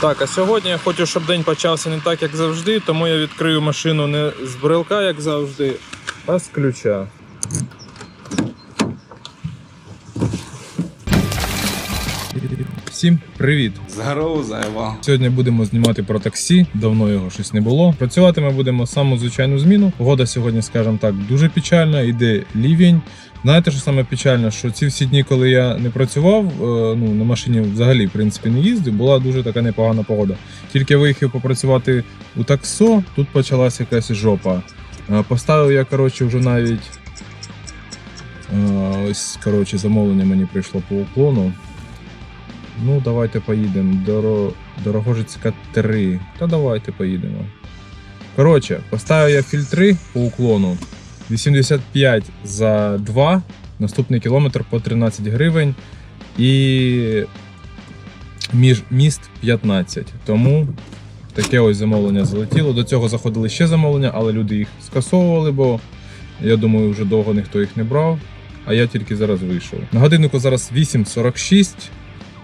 Так, а сьогодні я хочу, щоб день почався не так, як завжди, тому я відкрию машину не з брелка, як завжди, а з ключа. Всім привіт! Здорово, заєбав. Сьогодні будемо знімати про таксі. Давно його щось не було. Працювати ми будемо саму звичайну зміну. Погода сьогодні, скажімо так, дуже печальна. Іде лівень. Знаєте, що саме печальне? Що ці всі дні, коли я не працював, е, ну на машині взагалі в принципі не їздив, була дуже така непогана погода. Тільки виїхав попрацювати у таксо, тут почалася якась жопа. Е, Поставив я, коротше, вже навіть е, ось коротше, замовлення мені прийшло по уклону. Ну, давайте поїдемо. Доро... Дорогожицька 3. Та давайте поїдемо. Коротше, поставив я фільтри по уклону. 85 за 2. Наступний кілометр по 13 гривень. І між міст 15. Тому таке ось замовлення залетіло. До цього заходили ще замовлення, але люди їх скасовували, бо я думаю, вже довго ніхто їх не брав. А я тільки зараз вийшов. На годиннику зараз 8.46.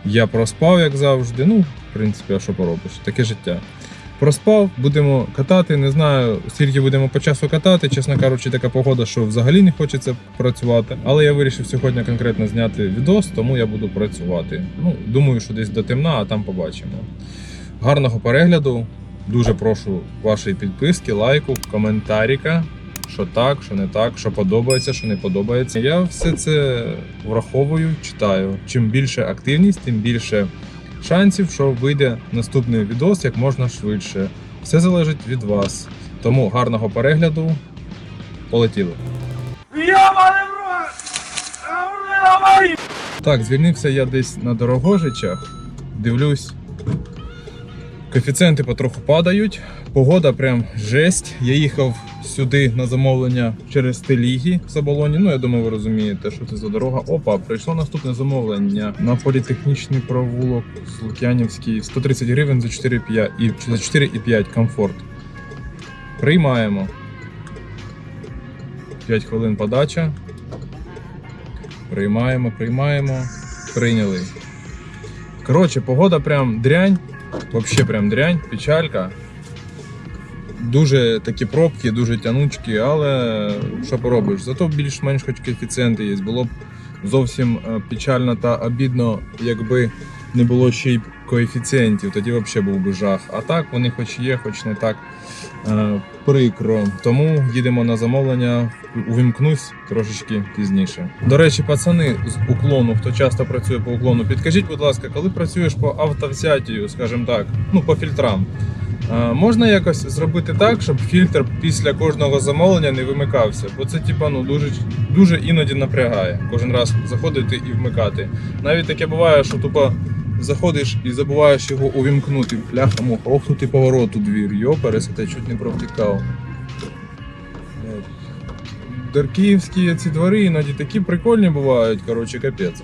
Я проспав, як завжди. Ну, в принципі, а що поробиш? Таке життя. Проспав, будемо катати. Не знаю, скільки будемо по часу катати. Чесно кажучи, така погода, що взагалі не хочеться працювати. Але я вирішив сьогодні конкретно зняти відос, тому я буду працювати. Ну, думаю, що десь до темна, а там побачимо. Гарного перегляду. Дуже прошу вашої підписки, лайку, коментаріка. Що так, що не так, що подобається, що не подобається. Я все це враховую, читаю. Чим більше активність, тим більше шансів, що вийде наступний відос як можна швидше. Все залежить від вас. Тому гарного перегляду. Полетіли. Так, звільнився я десь на Дорогожичах. Дивлюсь, коефіцієнти потроху падають. Погода прям жесть. Я їхав сюди на замовлення через Телігі в Заболоні. Ну, я думаю, ви розумієте, що це за дорога. Опа, прийшло наступне замовлення на політехнічний провулок з Лук'янівський. 130 гривень за 4,5 і за 4,5 комфорт. Приймаємо. 5 хвилин подача. Приймаємо, приймаємо. Прийняли. Коротше, погода прям дрянь. Вообще прям дрянь, печалька. Дуже такі пробки, дуже тянучки, але що поробиш? Зато більш-менш хоч коефіцієнти є. Було б зовсім е, печально та обідно, якби не було ще й коефіцієнтів, тоді взагалі був би жах. А так вони хоч є, хоч не так е, прикро. Тому їдемо на замовлення, увімкнусь трошечки пізніше. До речі, пацани з уклону, хто часто працює по уклону, підкажіть, будь ласка, коли працюєш по автовзятію, скажімо так, ну по фільтрам. Е, Можна якось зробити так, щоб фільтр після кожного замовлення не вимикався, бо це типа ну дуже дуже іноді напрягає. Кожен раз заходити і вмикати. Навіть таке буває, що тупо заходиш і забуваєш його увімкнути. Пляха муха, ох поворот у двір. Йоперес, я чуть не провтикав. Блядь. Деркіївські ці двори іноді такі прикольні бувають, коротше, капець.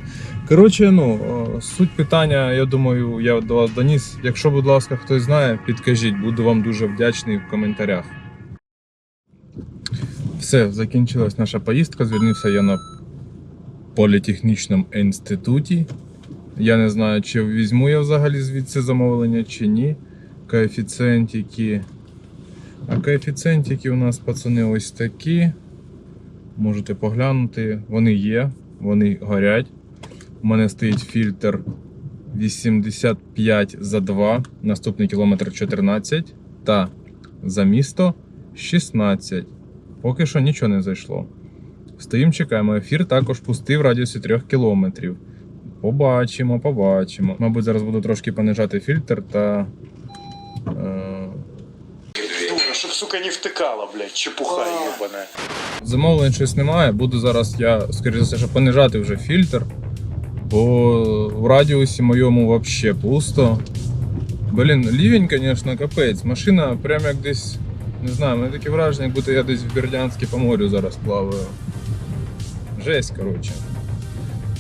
Коротше, ну, суть питання, я думаю, я до вас доніс. Якщо, будь ласка, хтось знає, підкажіть, буду вам дуже вдячний в коментарях. Все, закінчилась наша поїздка. Звільнився я на політехнічному інституті. Я не знаю, чи візьму я взагалі звідси замовлення, чи ні. Коефіцієнтики. А коефіцієнтики у нас, пацани, ось такі. Можете поглянути. Вони є, вони горять. У мене стоїть фільтр 85 за 2, наступний кілометр 14 та за місто 16. Поки що нічого не зайшло. Стоїмо, чекаємо. Ефір також пустий в радіусі 3 кілометрів. Побачимо, побачимо. Мабуть, зараз буду трошки понижати фільтр та. Е... Дура, щоб, сука, не втикала, блядь, чепуха ебаная. Замовлень щось немає. Буду зараз я, скоріше за все, що понижати вже фільтр. Бо в радіусі моєму взагалі пусто. Блін, лівень, звісно, капець. Машина прям як десь. Не знаю, мене таке враження, як будто я десь в Бердянській по морю зараз плаваю. Жесть, коротше.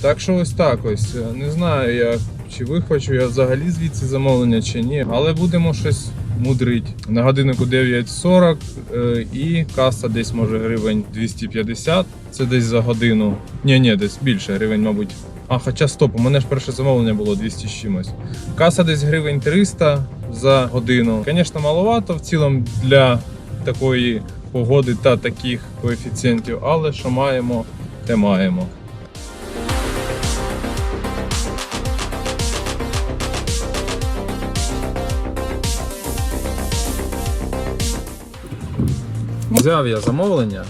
Так що ось так ось. Не знаю я, чи вихочу я взагалі звідси замовлення чи ні, але будемо щось мудрить. На годиннику 9.40 е, і каса десь може гривень 250. Це десь за годину. Ні, ні, десь більше гривень, мабуть. А, хоча стоп, у мене ж перше замовлення було 200 з чимось. Каса десь гривень 300 за годину. Звісно, маловато в цілому для такої погоди та таких коефіцієнтів, але що маємо, те маємо. Взяв я замовлення.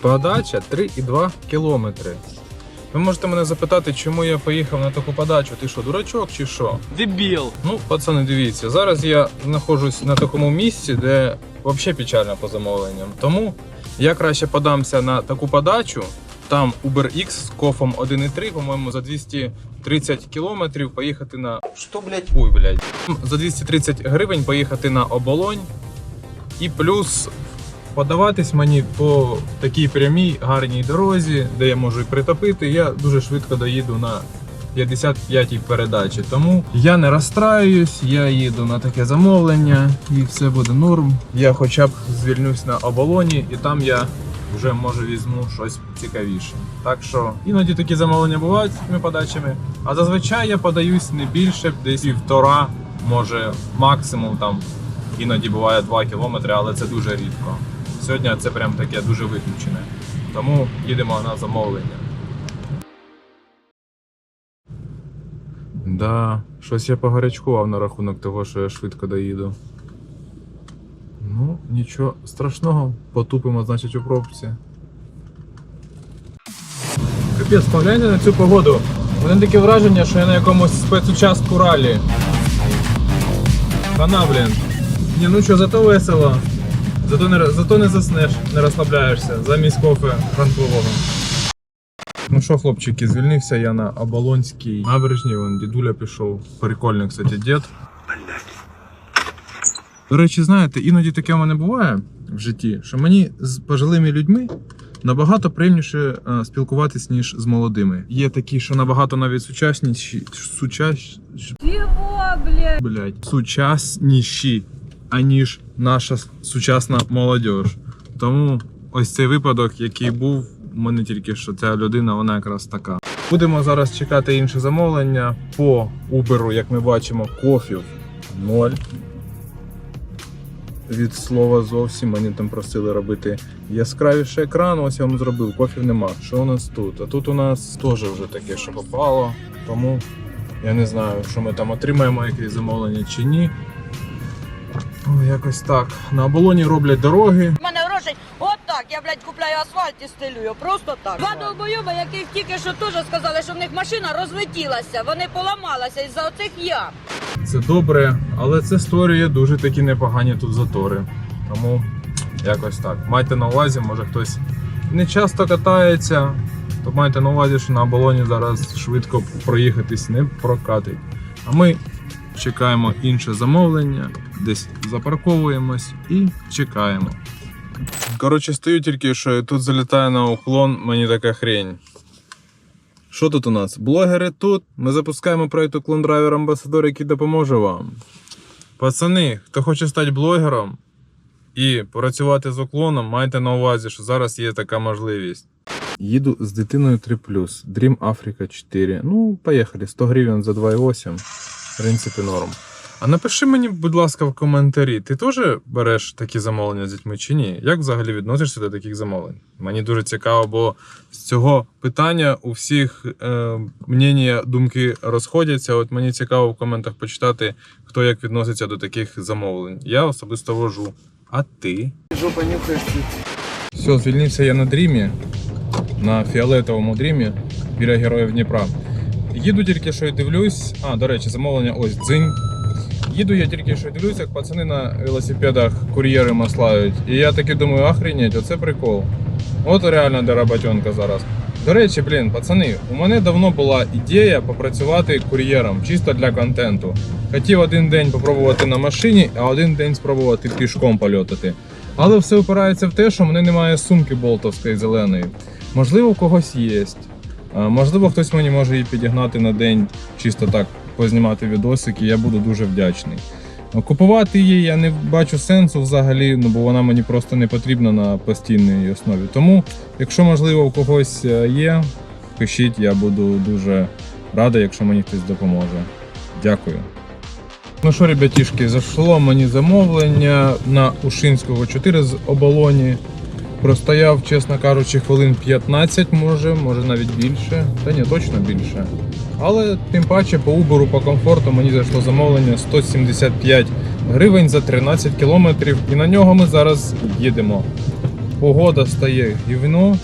Подача 3,2 кілометри. Ви можете мене запитати, чому я поїхав на таку подачу. Ти що, дурачок чи що? Дебіл. Ну, пацани, дивіться, зараз я знаходжусь на такому місці, де взагалі печально по замовленням. Тому я краще подамся на таку подачу. Там UberX з кофом 1,3, по-моєму, за 230 кілометрів поїхати на. Що, блядь? Ой, блядь. За 230 гривень поїхати на оболонь. І плюс подаватись мені по такій прямій гарній дорозі, де я можу і притопити. Я дуже швидко доїду на 55-й передачі. Тому я не розстраюсь, я їду на таке замовлення і все буде норм. Я хоча б звільнюсь на оболоні, і там я вже може візьму щось цікавіше. Так що іноді такі замовлення бувають з такими подачами. А зазвичай я подаюсь не більше десь півтора, може максимум там іноді буває 2 кілометри, але це дуже рідко. Сьогодні це прям таке дуже виключене. Тому їдемо на замовлення. Да, щось я погарячкував на рахунок того, що я швидко доїду. Ну, нічого страшного, потупимо, значить, у пробці. Капець, погляньте на цю погоду. У мене таке враження, що я на якомусь спецучастку ралі. Хана, блін. Ні, ну що, зато весело. Зато не, зато не заснеш, не розслабляєшся замість кофе ранкового. Ну що, хлопчики, звільнився я на Оболонській набережній, вон дідуля пішов. Прикольний, кстати, дід. До речі, знаєте, іноді таке в мене буває в житті, що мені з пожилими людьми набагато приємніше е, спілкуватись, ніж з молодими. Є такі, що набагато навіть сучасніші, сучаш... Чего, блядь? блядь, сучасніші, аніж наша сучасна молодь. Тому ось цей випадок, який був, у мене тільки що ця людина, вона якраз така. Будемо зараз чекати інше замовлення по Uber, як ми бачимо, кофів 0. Від слова зовсім мені там просили робити яскравіше екран. Ось я вам зробив, кофів нема. Що у нас тут? А тут у нас теж вже таке, що попало. Тому я не знаю, що ми там отримаємо якесь замовлення чи ні. О, якось так. На оболоні роблять дороги. У мене грошей от так, я, блядь, купляю асфальт і стелюю, просто так. Два довбойоба, яких тільки що теж сказали, що в них машина розлетілася, вони поламалися із-за оцих ям. Це добре, але це створює дуже такі непогані тут затори. Тому якось так. Майте на увазі, може хтось не часто катається, то майте на увазі, що на оболоні зараз швидко проїхатись не прокатить. А ми чекаємо інше замовлення, десь запарковуємось і чекаємо. Коротше, стою тільки, що тут залітає на уклон, мені така хрень. Що тут у нас? Блогери тут. Ми запускаємо проєкт Уклон Драйвер Амбасадор, який допоможе вам. Пацани, хто хоче стати блогером і працювати з уклоном, майте на увазі, що зараз є така можливість. Їду з дитиною 3 Dream Africa 4. Ну, поїхали. 100 гривень за 2,8. В принципі, норм. А напиши мені, будь ласка, в коментарі, ти теж береш такі замовлення з дітьми чи ні? Як взагалі відносишся до таких замовлень? Мені дуже цікаво, бо з цього питання у всіх е, мнення, думки розходяться. От мені цікаво в коментах почитати, хто як відноситься до таких замовлень. Я особисто вожу. А ти? Жопа нюхаєш тут. Все, звільнився я на дрімі, на фіолетовому дрімі біля героїв Дніпра. Їду тільки що й дивлюсь. А, до речі, замовлення ось дзинь. Їду я тільки що дивлюсь, як пацани на велосипедах кур'єри маслають. І я таки думаю, охренеть, оце прикол. От реально деработенка зараз. До речі, блін, пацани, у мене давно була ідея попрацювати кур'єром, чисто для контенту. Хотів один день попробувати на машині, а один день спробувати пішком польотати. Але все опирається в те, що в мене немає сумки болтовської зеленої. Можливо, у когось є. А, Можливо, хтось мені може її підігнати на день, чисто так познімати відосики, я буду дуже вдячний. Купувати її я не бачу сенсу взагалі, ну бо вона мені просто не потрібна на постійній основі. Тому, якщо можливо у когось е, є, пишіть, я буду дуже радий, якщо мені хтось допоможе. Дякую. Ну що, ребятішки, зайшло мені замовлення на Ушинського 4 з оболоні. Простояв, чесно кажучи, хвилин 15, може, може навіть більше. Та ні, точно більше. Але тим паче по Uber, по комфорту мені зайшло замовлення 175 гривень за 13 кілометрів. І на нього ми зараз їдемо. Погода стає гівно,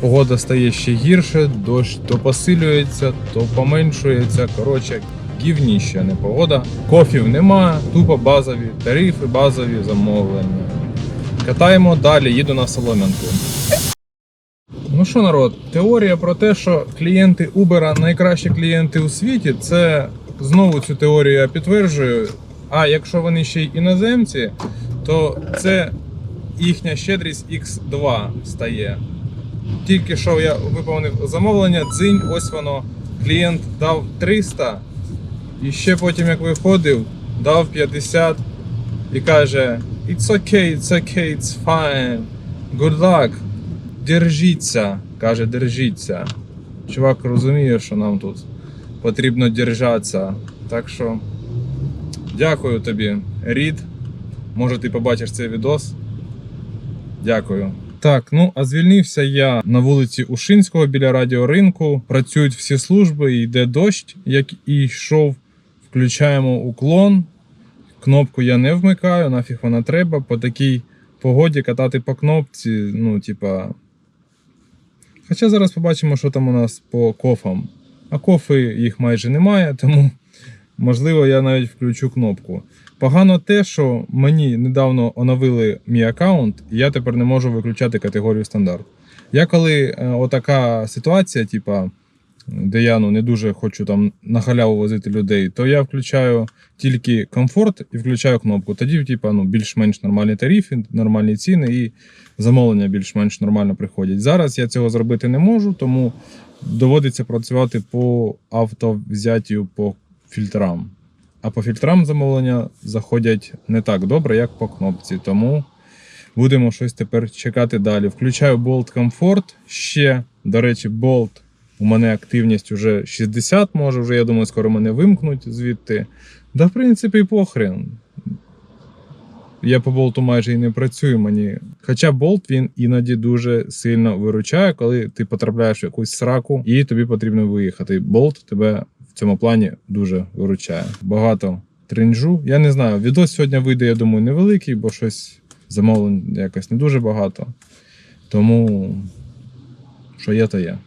погода стає ще гірше, дощ то посилюється, то поменшується. Коротше, гівніще, не погода. Кофів нема, тупо базові тарифи, базові замовлення. Катаємо далі, їду на Солом'янку. Ну що, народ, теорія про те, що клієнти Uber найкращі клієнти у світі, це знову цю теорію я підтверджую. А якщо вони ще й іноземці, то це їхня щедрість X2 стає. Тільки що я виповнив замовлення, дзинь, ось воно. Клієнт дав 300, і ще потім, як виходив, дав 50 і каже: It's okay, it's okay, it's fine. Good luck. Держіться. Каже, держіться. Чувак розуміє, що нам тут потрібно держатися. Так що дякую тобі, Рід. Може, ти побачиш цей відос. Дякую. Так, ну а звільнився я на вулиці Ушинського біля радіоринку. Працюють всі служби, йде дощ, як і йшов. Включаємо уклон. Кнопку я не вмикаю, нафіг вона треба. По такій погоді катати по кнопці, ну, типа. Хоча зараз побачимо, що там у нас по кофам. А кофи їх майже немає, тому можливо я навіть включу кнопку. Погано те, що мені недавно оновили мій аккаунт, і я тепер не можу виключати категорію стандарт. Я коли е, отака ситуація, типа, де я ну, не дуже хочу там на халяву возити людей, то я включаю тільки комфорт і включаю кнопку. Тоді, типа, ну, більш-менш нормальні тарифи, нормальні ціни і замовлення більш-менш нормально приходять. Зараз я цього зробити не можу, тому доводиться працювати по автовзяттю по фільтрам. А по фільтрам замовлення заходять не так добре, як по кнопці. Тому будемо щось тепер чекати далі. Включаю Bolt Comfort. Ще, до речі, Bolt у мене активність вже 60, може, вже я думаю, скоро мене вимкнуть звідти. Да, в принципі, похрен. Я по болту майже і не працюю мені. Хоча болт він іноді дуже сильно виручає, коли ти потрапляєш в якусь сраку і тобі потрібно виїхати. Болт тебе в цьому плані дуже виручає. Багато тринжу. Я не знаю, відос сьогодні вийде, я думаю, невеликий, бо щось замовлень якось не дуже багато. Тому що є, то є.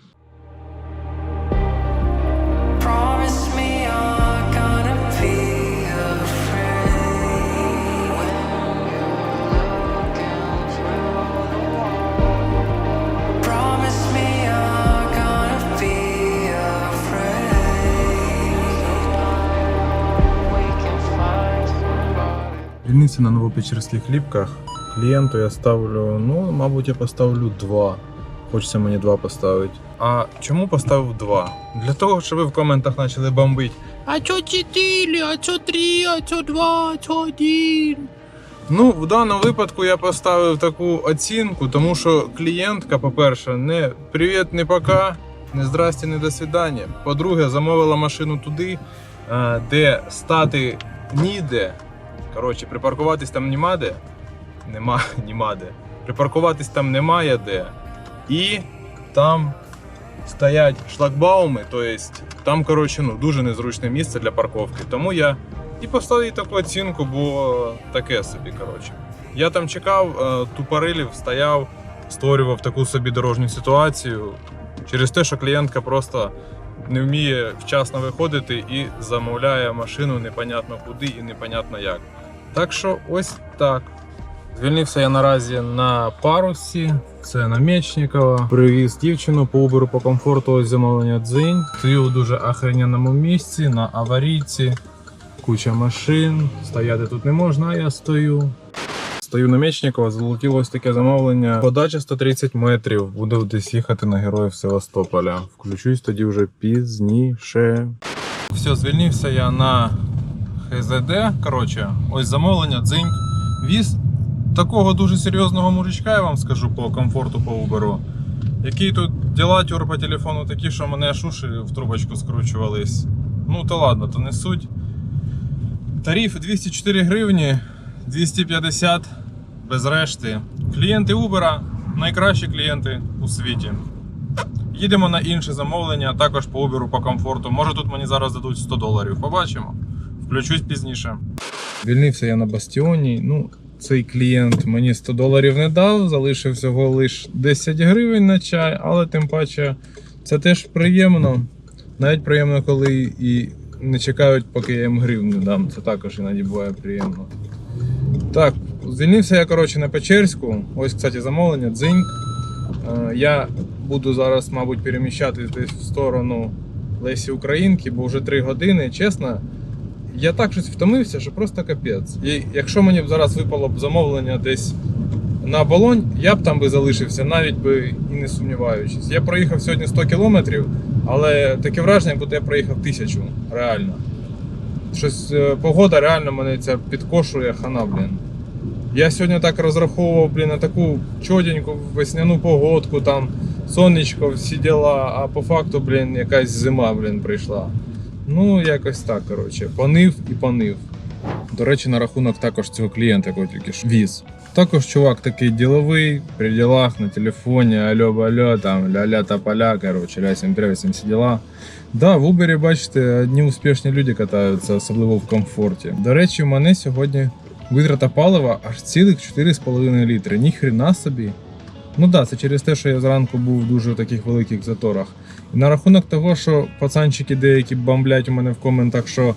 Різниця на новопечерських хлібках. Клієнту я ставлю, ну, мабуть, я поставлю 2. Хочеться мені 2 поставити. А чому поставив 2? Для того, щоб ви в коментах почали бомбити. А чо 4, а чо 3, а чо 2, а чо 1? Ну, в даному випадку я поставив таку оцінку, тому що клієнтка, по-перше, не привіт, не пока, не здрасте, не до свидання. По-друге, замовила машину туди, е, де стати ніде. Коротше, припаркуватись там нема де. Нема, нема де. Припаркуватись там немає де. І там стоять шлагбауми, то есть там, коротше, ну, дуже незручне місце для парковки. Тому я і поставив таку оцінку, бо таке собі, коротше. Я там чекав, е, тупорилів, стояв, створював таку собі дорожню ситуацію через те, що клієнтка просто не вміє вчасно виходити і замовляє машину непонятно куди і непонятно як. Так що ось так. Звільнився я наразі на парусі, це на Мечникова. Привіз дівчину по Uber по комфорту ось замовлення дзинь. Стою в дуже охрененому місці на аварійці. Куча машин. Стояти тут не можна, а я стою. Стою на Мечникова, залетіло ось таке замовлення. Подача 130 метрів. Буду десь їхати на героїв Севастополя. Включусь тоді вже пізніше. Все, звільнився я на ХЗД. Коротше, ось замовлення, дзиньк. Віз такого дуже серйозного мужичка, я вам скажу по комфорту по Uber. Які тут діла тюр по телефону такі, що мене аж уші в трубочку скручувались. Ну то ладно, то не суть. Тариф 204 гривні, 250 без решти. Клієнти Uber найкращі клієнти у світі. Їдемо на інше замовлення, також по Uber по комфорту. Може тут мені зараз дадуть 100 доларів. Побачимо. Включусь пізніше. Звільнився я на бастіоні. Ну, цей клієнт мені 100 доларів не дав, залишив всього лише 10 гривень на чай, але тим паче це теж приємно. Навіть приємно, коли і не чекають, поки я їм гривню дам. Це також іноді буває приємно. Так, звільнився я, коротше, на Печерську. Ось, кстати, замовлення, дзиньк. Е, Я буду зараз, мабуть, переміщатись десь в сторону Лесі Українки, бо вже 3 години. Чесно, я так щось втомився, що просто капець. І якщо мені б зараз випало б замовлення десь на оболонь, я б там би залишився, навіть би і не сумніваючись. Я проїхав сьогодні 100 кілометрів, але таке враження, будто я проїхав тисячу, реально. Щось е, погода реально мене ця підкошує хана, блін. Я сьогодні так розраховував, блін, на таку чотеньку весняну погодку, там сонечко, всі діла, а по факту, блін, якась зима, блін, прийшла. Ну, якось так, коротше. Понив і понив. До речі, на рахунок також цього клієнта, якого тільки ж віз. Також чувак такий діловий, при ділах на телефоні, альо бальо там ля-ля та поля, коротше, ля сім всім всі діла. Да, в Uber, бачите, одні успішні люди катаються, особливо в комфорті. До речі, у мене сьогодні витрата палива аж цілих 4,5 літри. Ніхрена собі. Ну да, це через те, що я зранку був в дуже таких великих заторах. На рахунок того, що пацанчики деякі бомблять у мене в коментах, що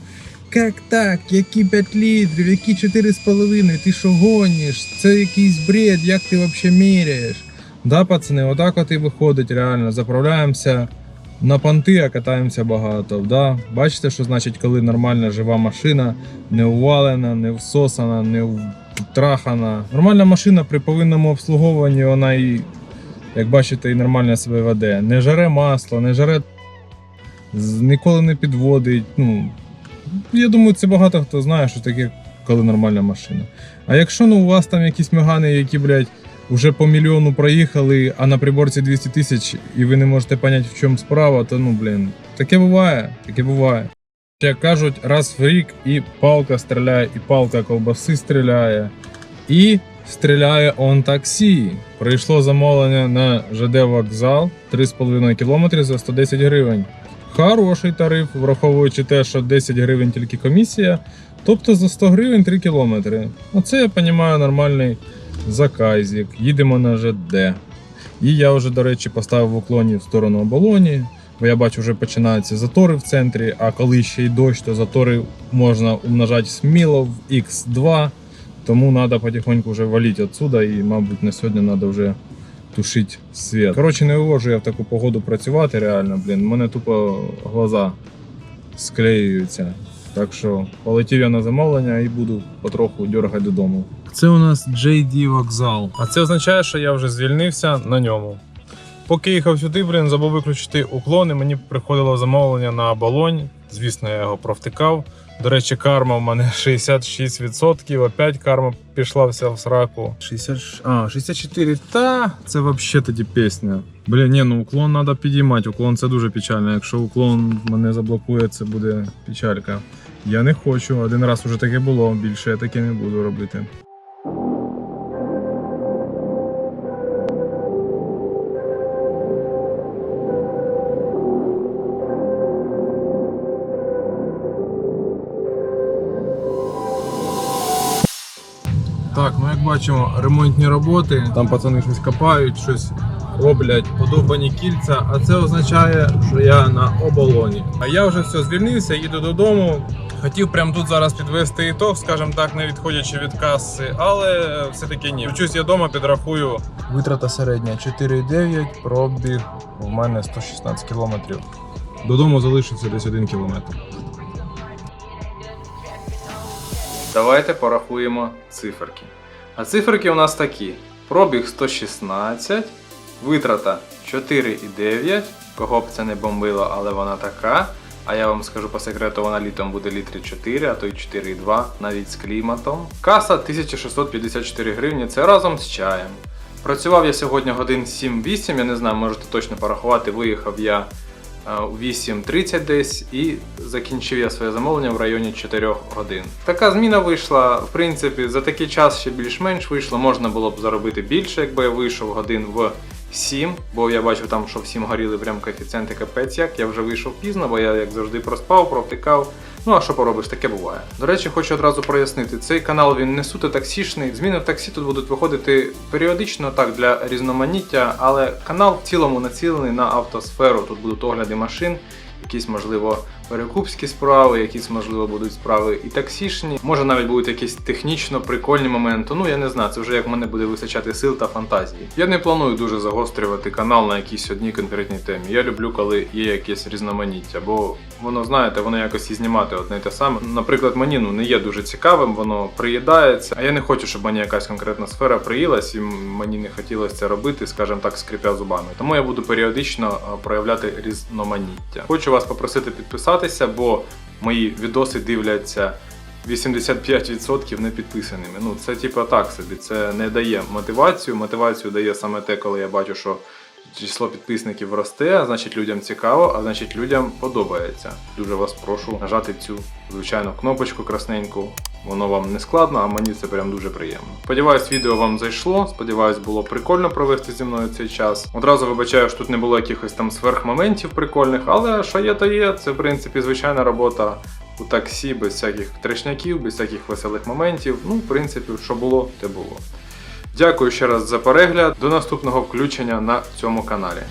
як так, які 5 літрів, які 4,5, ти що гониш? Це якийсь бред, як ти взагалі міряєш? Да, пацани, отак от і виходить реально. Заправляємося на понти, а катаємося багато. Да? Бачите, що значить, коли нормальна жива машина, не увалена, не всосана, не втрахана. Нормальна машина при повинному обслуговуванні, вона і, як бачите, і нормально себе веде. Не жаре масло, не жаре ніколи не підводить. Ну, я думаю, це багато хто знає, що таке, коли нормальна машина. А якщо ну, у вас там якісь мегани, які, блядь, вже по мільйону проїхали, а на приборці 200 тисяч, і ви не можете поняти, в чому справа, то ну, блін, таке буває, таке буває. Як кажуть, раз в рік і палка стріляє, і палка ковбаси стріляє, і стріляє он таксі. Прийшло замовлення на ЖД вокзал 3,5 км за 110 гривень. Хороший тариф, враховуючи те, що 10 гривень тільки комісія, тобто за 100 гривень 3 кілометри. Оце я розумію нормальний заказик. Їдемо на ЖД. І я вже, до речі, поставив в уклоні в сторону оболоні, бо я бачу, вже починаються затори в центрі, а коли ще й дощ, то затори можна умножати сміло в X2. Тому треба потихоньку вже валити відсюди і, мабуть, на сьогодні треба вже тушити світ. Коротше, не вивожу я в таку погоду працювати реально, блін. У мене тупо глаза склеюються. Так що полетів я на замовлення і буду потроху дергати додому. Це у нас JD вокзал. А це означає, що я вже звільнився на ньому. Поки їхав сюди, блін, забув виключити уклон, і мені приходило замовлення на оболонь. Звісно, я його провтикав. До речі, карма в мене 66%, опять карма пішла вся в сраку. 60, а, 64, та це взагалі тоді пісня. Блін, ні, ну уклон треба підіймати. Уклон це дуже печально. Якщо уклон мене заблокує, це буде печалька. Я не хочу. Один раз уже таке було, більше я таке не буду робити. Бачимо, ремонтні роботи. Там пацани щось копають, щось роблять, подобані кільця, а це означає, що я на оболоні. А я вже все звільнився, їду додому. Хотів прямо тут зараз підвести ітог, скажімо так, не відходячи від каси, але все-таки ні. Вчусь я вдома, підрахую. Витрата середня 4,9, пробіг у мене 116 кілометрів. Додому залишиться десь 1 кілометр. Давайте порахуємо циферки. А циферки у нас такі: пробіг 116, витрата 4,9. Кого б це не бомбило, але вона така. А я вам скажу по секрету, вона літом буде літри 4, а то й 4,2 навіть з кліматом. Каса 1654 гривні, це разом з чаєм. Працював я сьогодні годин 7-8, я не знаю, можете точно порахувати. Виїхав я у 8.30 десь і закінчив я своє замовлення в районі 4 годин. Така зміна вийшла, в принципі, за такий час ще більш-менш вийшло. Можна було б заробити більше, якби я вийшов годин в 7, бо я бачив там, що в 7 горіли прям коефіцієнти капець як. Я вже вийшов пізно, бо я як завжди проспав, провтикав. Ну а що поробиш, таке буває. До речі, хочу одразу прояснити, цей канал він не суто таксішний. Зміни в таксі тут будуть виходити періодично так для різноманіття, але канал в цілому націлений на автосферу. Тут будуть огляди машин, якісь можливо перекупські справи, якісь можливо будуть справи і таксішні. Може навіть будуть якісь технічно прикольні моменти. Ну я не знаю, це вже як в мене буде вистачати сил та фантазії. Я не планую дуже загострювати канал на якійсь одній конкретній темі. Я люблю, коли є якесь різноманіття, бо воно знаєте, воно якось і знімати одне й те саме. Наприклад, мені ну не є дуже цікавим, воно приїдається. А я не хочу, щоб мені якась конкретна сфера приїлась, і мені не хотілося це робити, скажімо так, скрипя зубами. Тому я буду періодично проявляти різноманіття. Хочу вас попросити підписатися, бо мої відоси дивляться. 85% не підписаними. Ну, це типа так собі. Це не дає мотивацію. Мотивацію дає саме те, коли я бачу, що число підписників росте, а значить людям цікаво, а значить людям подобається. Дуже вас прошу нажати цю звичайну кнопочку красненьку. Воно вам не складно, а мені це прям дуже приємно. Сподіваюсь, відео вам зайшло. Сподіваюсь, було прикольно провести зі мною цей час. Одразу вибачаю, що тут не було якихось там сверхмоментів прикольних, але що є, то є. Це в принципі звичайна робота у таксі, без всяких трешняків, без всяких веселих моментів. Ну, в принципі, що було, те було. Дякую ще раз за перегляд. До наступного включення на цьому каналі.